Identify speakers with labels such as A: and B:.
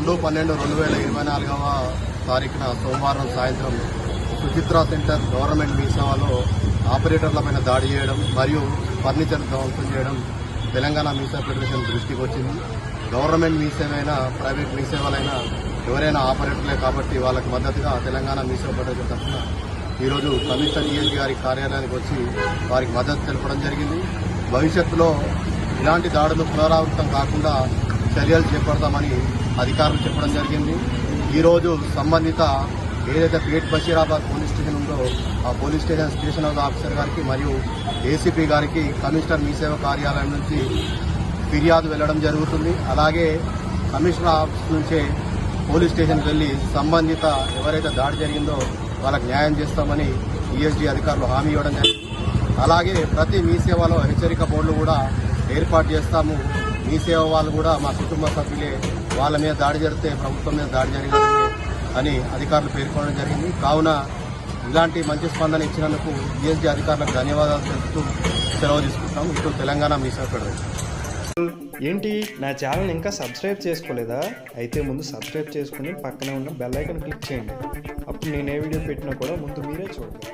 A: రెండు పన్నెండు రెండు వేల ఇరవై నాలుగవ తారీఖున సోమవారం సాయంత్రం సుచిత్ర సెంటర్ గవర్నమెంట్ మీసేవలో ఆపరేటర్ల ఆపరేటర్లపైన దాడి చేయడం మరియు ఫర్నిచర్ ధ్వంసం చేయడం తెలంగాణ మీసేవ ఫెడరేషన్ దృష్టికి వచ్చింది. గవర్నమెంట్ మీసేవైనా ప్రైవేట్ మీ సేవలైనా ఎవరైనా ఆపరేటర్లే కాబట్టి వాళ్ళకి మద్దతుగా తెలంగాణ మీసేవ ఫెడరేషన్ తరఫున ఈరోజు కమిషనర్ ఈఎస్ గారి కార్యాలయానికి వచ్చి వారికి మద్దతు తెలపడం జరిగింది. భవిష్యత్తులో ఇలాంటి దాడులు పునరావృతం కాకుండా చర్యలు చేపడతామని అధికారులు చెప్పడం జరిగింది. ఈరోజు సంబంధిత ఏదైతే పేట్ బషీరాబాద్ పోలీస్ స్టేషన్ ఉందో ఆ పోలీస్ స్టేషన్ స్టేషన్ ఆఫీసర్ గారికి మరియు ఏసీపీ గారికి కమిషనర్ మీ సేవ కార్యాలయం నుంచి ఫిర్యాదు వెళ్ళడం జరుగుతుంది. అలాగే కమిషనర్ ఆఫీస్ నుంచే పోలీస్ స్టేషన్కి వెళ్ళి సంబంధిత ఎవరైతే దాడి జరిగిందో వాళ్ళకి న్యాయం చేస్తామని ఈఎస్డీ అధికారులు హామీ ఇవ్వడం జరిగింది. అలాగే ప్రతి మీ సేవలో హెచ్చరిక బోర్డులు కూడా ఏర్పాటు చేస్తాము. మీ సేవ వాళ్ళు కూడా మా కుటుంబ సభ్యులే వాళ్ళ మీద దాడి జరిగితే ప్రభుత్వం మీద దాడి జరిగింది అని అధికారులు పేర్కొనడం జరిగింది. కావున ఇలాంటి మంచి స్పందన ఇచ్చినందుకు ఈఎస్డీ అధికారులకు ధన్యవాదాలు తెలుపుతూ సెలవు తీసుకుంటాం ఇటు తెలంగాణ మీ సేవ
B: ఏంటి? నా ఛానల్ ఇంకా సబ్స్క్రైబ్ చేసుకోలేదా? అయితే ముందు సబ్స్క్రైబ్ చేసుకుని పక్కనే ఉన్న బెల్ ఐకన్ క్లిక్ చేయండి. అప్పుడు నేను ఏ వీడియో పెట్టినా కూడా ముందు మీరే చూడండి.